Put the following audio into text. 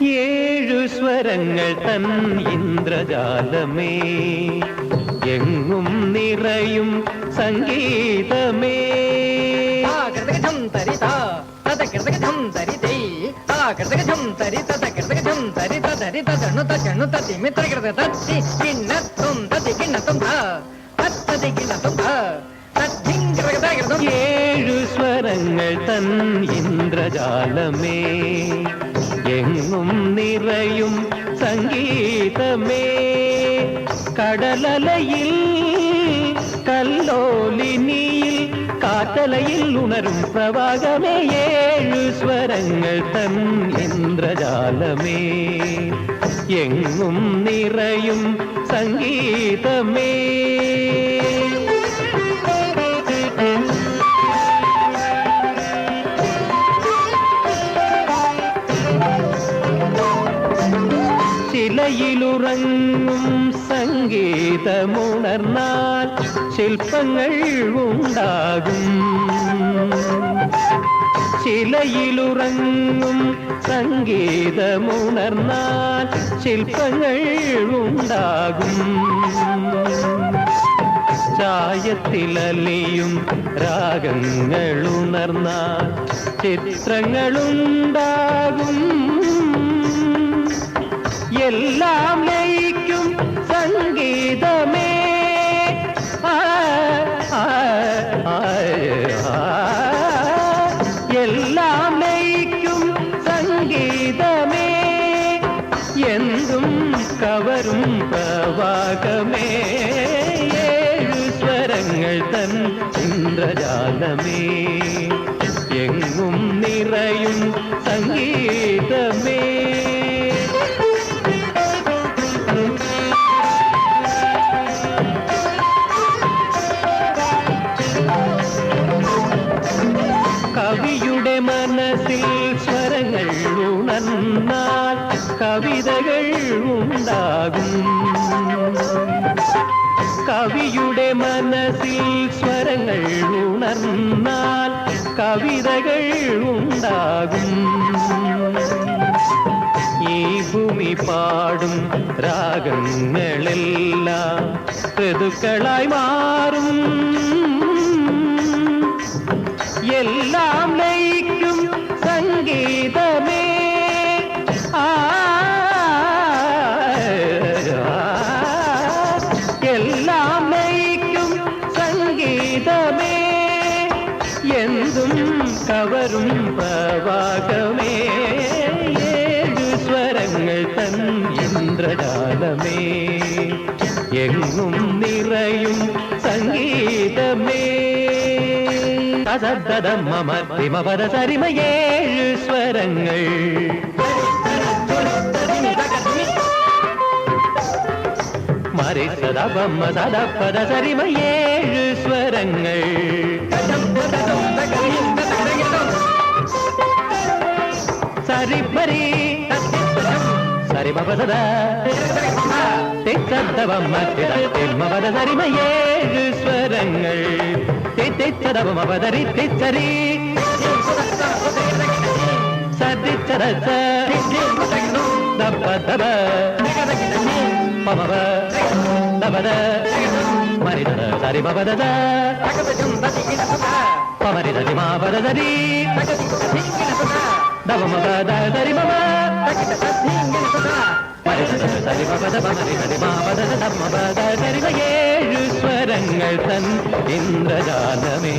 ഏഴു സ്വരങ്ങൾ തൻ ഇന്ദ്രജാലമേ എങ്ങും നിറയും സംഗീതമേ കൃതകഥം തരിത തത കൃതകഥം തരിതൈ ആ കൃതകഥം തരി തത കൃതകഥം തരി തരി തണുത ചണുത തിമിത്ര കൃത തത്തി കിണ്ണത്തും തതി കിണ്ണത്തും ത തത്തതി കിണ്ണത്തും ത ഏഴു സ്വരങ്ങൾ തൻ ഇന്ദ്രജാലമേ എങ്ങും നിറയും സംഗീതമേ. കടലലയിൽ കല്ലോലിനിയിൽ കാത്തലയിൽ ഉണരും പ്രവാഹമേ. ഏഴു സ്വരങ്ങൾ തൻ ഇന്ദ്രജാലമേ. എങ്ങും നിറയും സംഗീതമേ. ഇടയിലുറങ്ങും സംഗീതമുണർന്നാൽ ശില്പങ്ങൾ ഉണ്ടാകും. ചിലയിലുറങ്ങും സംഗീതമുണർന്നാൽ ശില്പങ്ങൾ ഉണ്ടാകും. ചായത്തിലലിയും രാഗങ്ങളുണർന്നാൽ ചിത്രങ്ങളുണ്ടാകും. எல்லாம் லயிக்கும் சங்கீதமே. எல்லாம் லயிக்கும் சங்கீதமே. என்றும் கவரும் பிரவாகமே. ஏழு ஸ்வரங்கள் தன் இந்திரஜாலமே. எங்கும் நிறையும் சங்கீத ഉണർന്നാൽ കവിതകൾ ഉണ്ടാകും. കവിയുടെ മനസ്സിൽ സ്വരങ്ങൾ ഉണർന്നാൽ കവിതകൾ ഉണ്ടാകും. ഈ ഭൂമി പാടും രാഗങ്ങളെല്ലാം ഋതുക്കളായി മാറും. എന്തും കവറും പ്രവാകമേ ഏഴു സ്വരങ്ങൾ തൻ ഇന്ദ്രജാലമേ. എങ്ങും നിറയും സംഗീതമേ. തദദം മമ തിമപദ സരിമ ഏഴു സ്വരങ്ങൾ. சரி சதா பம்ம சதா பத சரிம ஏழு ஸ்வரங்கள். சரி பரி சரி மபததா தித்தவம் மத்திரமபத சரிம ஏழு ஸ்வரங்கள். தித்தவம் அபதரி திச்சரி. சதிச்சரச பவவ தவத மரிதத தரிபவதத பவரிததி மாவரததி தவமவ தரிபவ ஏழு ஸ்வரங்கள் தன் இந்திரஜாலமே.